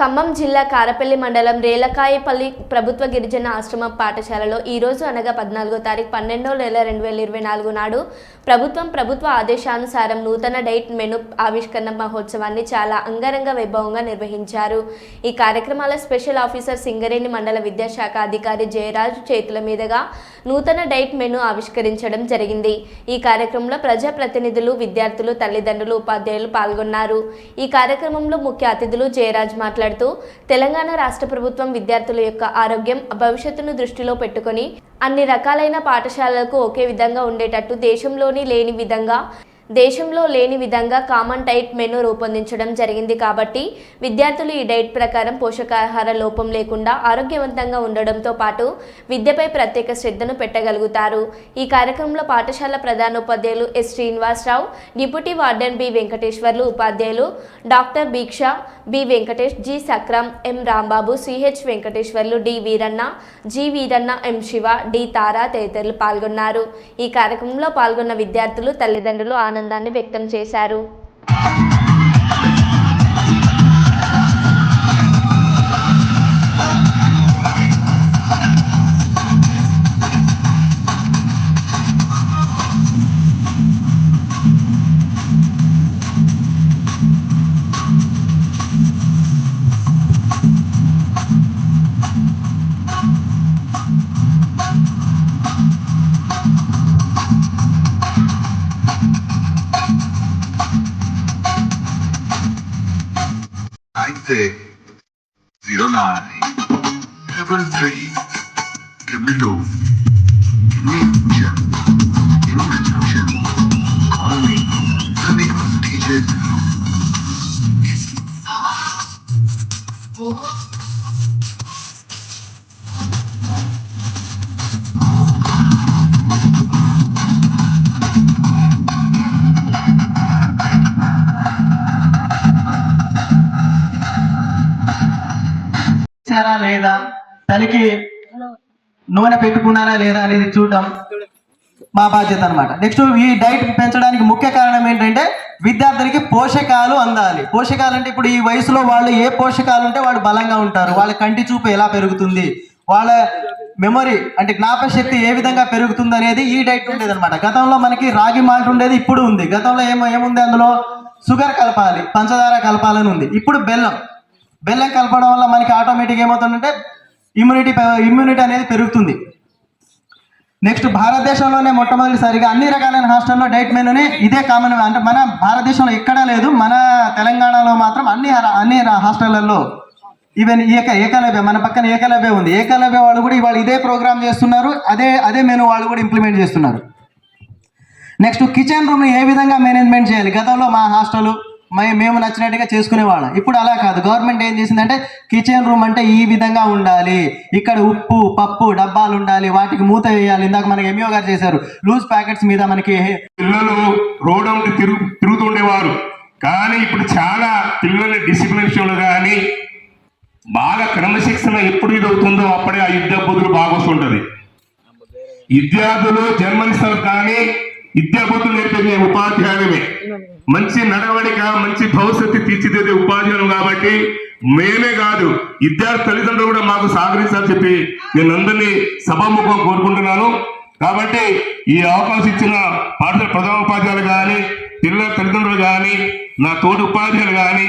ఖమ్మం జిల్లా కారపల్లి మండలం రేలకాయపల్లి ప్రభుత్వ గిరిజన ఆశ్రమ పాఠశాలలో ఈ రోజు అనగా పద్నాలుగో తారీఖు పన్నెండో నెల రెండు వేల ఇరవై నాలుగు నాడు ప్రభుత్వం ప్రభుత్వ ఆదేశానుసారం నూతన డైట్ మెను ఆవిష్కరణ మహోత్సవాన్ని చాలా అంగరంగ వైభవంగా నిర్వహించారు. ఈ కార్యక్రమాల స్పెషల్ ఆఫీసర్ సింగరేణి మండల విద్యాశాఖ అధికారి జయరాజు చేతుల మీదుగా నూతన డైట్ మెను ఆవిష్కరించడం జరిగింది. ఈ కార్యక్రమంలో ప్రజాప్రతినిధులు విద్యార్థులు తల్లిదండ్రులు ఉపాధ్యాయులు పాల్గొన్నారు. ఈ కార్యక్రమంలో ముఖ్య అతిథులు జయరాజ్ మాట్లాడుతూ తెలంగాణ రాష్ట్ర ప్రభుత్వం విద్యార్థుల యొక్క ఆరోగ్యం భవిష్యత్తును దృష్టిలో పెట్టుకొని అన్ని రకాలైన పాఠశాలలకు ఒకే విధంగా ఉండేటట్టు దేశంలోని లేని విధంగా దేశంలో లేని విధంగా కామన్ డైట్ మెను రూపొందించడం జరిగింది కాబట్టి విద్యార్థులు ఈ డైట్ ప్రకారం పోషకాహార లోపం లేకుండా ఆరోగ్యవంతంగా ఉండడంతో పాటు విద్యపై ప్రత్యేక శ్రద్ధను పెట్టగలుగుతారు. ఈ కార్యక్రమంలో పాఠశాల ప్రధానోపాధ్యాయులు S Srinivasarao deputy warden B Venkateswarlu ఉపాధ్యాయులు doctor Bheeksha B Venkatesh G Sakram M Rambabu CH Venkateswarlu D Veeranna G Veeranna M Siva D Tara తదితరులు పాల్గొన్నారు. ఈ కార్యక్రమంలో పాల్గొన్న విద్యార్థులు తల్లిదండ్రులు ఆనందాన్ని వ్యక్తం చేశారు. Six zero nine seven three triple two. Reach. లేదా తలకి నూనె పెట్టుకున్నారా లేదా అనేది చూడటం మా బాధ్యత అన్నమాట. నెక్స్ట్ ఈ డైట్ పెంచడానికి ముఖ్య కారణం ఏంటంటే విద్యార్థులకి పోషకాలు అందాలి. పోషకాలు అంటే ఇప్పుడు ఈ వయసులో వాళ్ళు ఏ పోషకాలు ఉంటే వాళ్ళు బలంగా ఉంటారు. వాళ్ళ కంటి చూపు ఎలా పెరుగుతుంది? వాళ్ళ మెమొరీ అంటే జ్ఞాపశక్తి ఏ విధంగా పెరుగుతుంది అనేది ఈ డైట్ ఉండేది అనమాట గతంలో మనకి రాగి మాల్ట్ ఉండేది ఇప్పుడు ఉంది. గతంలో ఏమో ఏముంది అందులో? షుగర్ కలపాలి పంచదార కలపాలని ఉంది. ఇప్పుడు బెల్లం. బెల్లం కలపడం వల్ల మనకి ఆటోమేటిక్ ఏమవుతుందంటే ఇమ్యూనిటీ ఇమ్యూనిటీ అనేది పెరుగుతుంది. నెక్స్ట్ భారతదేశంలోనే మొట్టమొదటిసారిగా అన్ని రకాలైన హాస్టల్లో డైట్ మెనూని ఇదే కామన్ అంటే మన భారతదేశంలో ఎక్కడా లేదు మన తెలంగాణలో మాత్రం అన్ని అన్ని హాస్టళ్ళలో ఈవెన్ ఏక ఏకలవ్య మన పక్కన ఏకలవ్య ఉంది. ఏకలవ్య వాళ్ళు కూడా ఇవాళ ఇదే ప్రోగ్రామ్ చేస్తున్నారు అదే అదే మెనూ వాళ్ళు కూడా ఇంప్లిమెంట్ చేస్తున్నారు. నెక్స్ట్ కిచెన్ రూమ్ ఏ విధంగా మేనేజ్మెంట్ చేయాలి? గతంలో మా హాస్టల్ మేము నచ్చినట్టుగా చేసుకునేవాళ్ళం. ఇప్పుడు అలా కాదు. గవర్నమెంట్ ఏం చేసిందంటే కిచెన్ రూమ్ అంటే ఈ విధంగా ఉండాలి. ఇక్కడ ఉప్పు పప్పు డబ్బాలు ఉండాలి. వాటికి మూత వేయాలి. ఇందాక మనకి ఎంఈఓ గారు చేశారు. లూజ్ ప్యాకెట్స్ మీద మనకి పిల్లలు రోడ్ తిరుగు తిరుగుతుండేవారు. కానీ ఇప్పుడు చాలా పిల్లల డిసిప్లిన్ విషయంలో కానీ బాగా క్రమశిక్షణ ఎప్పుడు ఇది అవుతుందో అప్పుడే ఆ యుద్ధ బుద్ధులు బాగొస్తుంటది విద్యార్థులు జన్మనిస్తారు కానీ విద్యా బుద్ధులు ఉపాధ్యాయులమే. మంచి నడవడిక మంచి భవిష్యత్తు తీర్చిదిద్దే ఉపాధ్యాయులు కాబట్టి మేమే కాదు విద్యార్థి తల్లిదండ్రులు కూడా మాకు సహకరించాలని చెప్పి నేను అందరినీ సభాముఖం కోరుకుంటున్నాను. కాబట్టి ఈ అవకాశం ఇచ్చిన పాఠశాల ప్రధాన ఉపాధ్యాయులు కానీ పిల్లల తల్లిదండ్రులు కానీ నా తోటి ఉపాధ్యాయులు కానీ